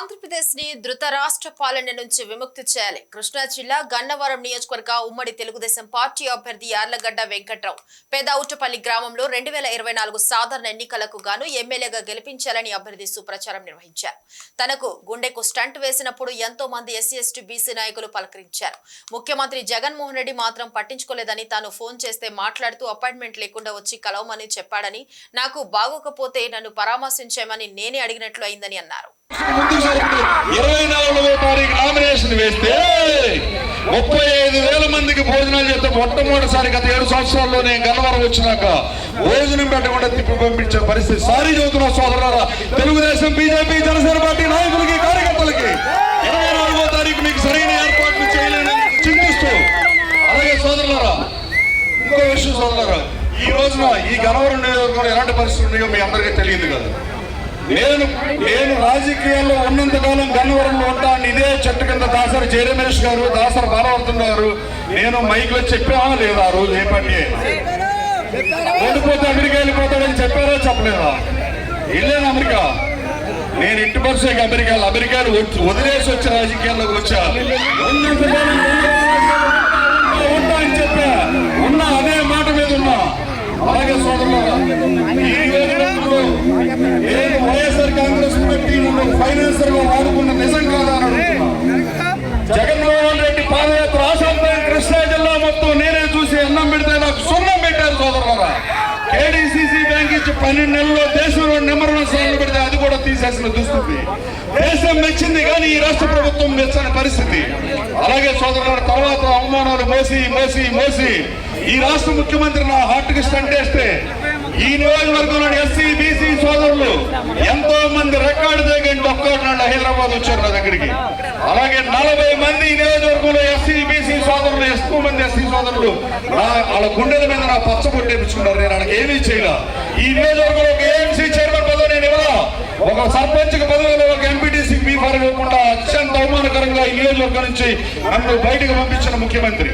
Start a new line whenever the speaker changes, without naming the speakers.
ఆంధ్రప్రదేశ్ని ధృత రాష్ట్ర పాలన నుంచి విముక్తి చేయాలి. కృష్ణా జిల్లా గన్నవరం నియోజకవర్గ ఉమ్మడి తెలుగుదేశం పార్టీ అభ్యర్థి యార్లగడ్డ వెంకట్రావు. పేదావుటపల్లి గ్రామంలో రెండు వేల ఇరవై నాలుగు సాధారణ ఎన్నికలకు గాను ఎమ్మెల్యేగా గెలిపించాలని అభ్యర్థి సుప్రచారం నిర్వహించారు. తనకు గుండెకు స్టంట్ వేసినప్పుడు ఎంతో మంది ఎస్సీ ఎస్టీ బీసీ నాయకులు పలకరించారు. ముఖ్యమంత్రి జగన్మోహన్ రెడ్డి మాత్రం పట్టించుకోలేదని తాను ఫోన్ చేస్తే మాట్లాడుతూ అపాయింట్మెంట్ లేకుండా వచ్చి కలవమని చెప్పాడని నాకు బాగోకపోతే నన్ను పరామర్శించామని నేనే అడిగినట్లు అయిందని అన్నారు
ముందుకు జరుగుతుంది ఇరవై నాలుగవ తారీఖు నామినేషన్ వేస్తే ముప్పై ఐదు వేల మందికి భోజనాలు చేస్తే మొట్టమొదటిసారి గత ఏడు సంవత్సరాల్లో నేను గన్నవరం వచ్చినాక భోజనం పెట్టకుండా తిప్పి పంపించే పరిస్థితి. సారీ చదువుతున్న సోదరులారా తెలుగుదేశం బీజేపీ జనసేన పార్టీ నాయకులకి కార్యకర్తలకి ఇరవై నాలుగో తారీఖు మీకు సరైన ఏర్పాట్లు చేయలేని చింతిస్తూ. అలాగే సోదరులారా ఇంకో విషయం సోదరులారా ఈ రోజున ఈ గన్నవరం నియోజకవర్గంలో ఎలాంటి పరిస్థితులు ఉన్నాయో మీ అందరికీ తెలియదు కదా. నేను నేను రాజకీయాల్లో ఉన్నంతకాలం గన్నవరంలో ఉంటాను. ఇదే చెట్టు కింద దాసరి జయరమేష్ గారు దాసరి బాలవర్ధన్ గారు. నేను మైక్లో చెప్పామా లేదా ఆ రోజు ఏ పని? ఓడిపోతే అమెరికా వెళ్ళిపోతాడని చెప్పారా చెప్పలేదా? వెళ్ళాను అమెరికా. నేను ఇంటి పరిస్థితి అమెరికా అమెరికాను వదిలేసి వచ్చి రాజకీయాల్లోకి వచ్చా ఉన్నంతకాలం గన్నవరంలో ఉంటా అని చెప్పా ఉన్నా అదే మాట మీద ఉన్నా అలాగే సోదరులారా ఈ నియోజకవర్గంలో నేను వైఎస్ఆర్ కాంగ్రెస్ పార్టీ నుండి ఫైనాన్సర్గా వాడుకున్న నిజం కాదా అని అడుగుతున్నా జగన్మోహన్ రెడ్డి పాదయాత్ర ఆశాంతం కృష్ణా జిల్లా మొత్తం నేనే చూసి అన్నం పెడితే నాకు సున్నం పెట్టారు సోదరులరా. కేడీసీసీ బ్యాంక్ ఇచ్చి పన్నెండు నెలల్లో దేశంలో నెంబర్ వన్ స్థానంలో పెడితే అది కూడా తీసేసిన దుస్థితి. దేశం మెచ్చింది కానీ ఈ రాష్ట్ర ప్రభుత్వం మెచ్చని పరిస్థితి. అలాగే సోదరుల తర్వాత అవమానాలు మోసి మోసి మోసి. ఈ రాష్ట్ర ముఖ్యమంత్రి నా హార్ట్కి స్టంట్ వేస్తే ఈ నియోజకవర్గంలోని ఎస్సీ బీసీ సోదరులు ఎంత మంది రికార్డు దగ్గర నుండి హైదరాబాద్ వచ్చారు నా దగ్గరికి. అలాగే నలభై మంది నియోజకవర్గంలో ఎస్సీ బీసీ సోదరులు ఎక్కువ మంది ఎస్సీ సోదరులు. నా వాళ్ళ గుండెల మీద నా పచ్చ కొట్టేపించుకున్నారు నేను వాళ్ళకి ఏమీ చేయలే. ఈ నియోజకవర్గంలో ఒక ఏఎంసీ చైర్మన్ పదవి నేను ఇవ్వలా. ఒక సర్పంచ్ పదవిలో ఒక ఎంపీటీసీ బీ ఫారం ఇవ్వకుండా అత్యంత అవమానకరంగా ఈ నియోజకవర్గం నుంచి నన్ను బయటకు పంపించిన ముఖ్యమంత్రి.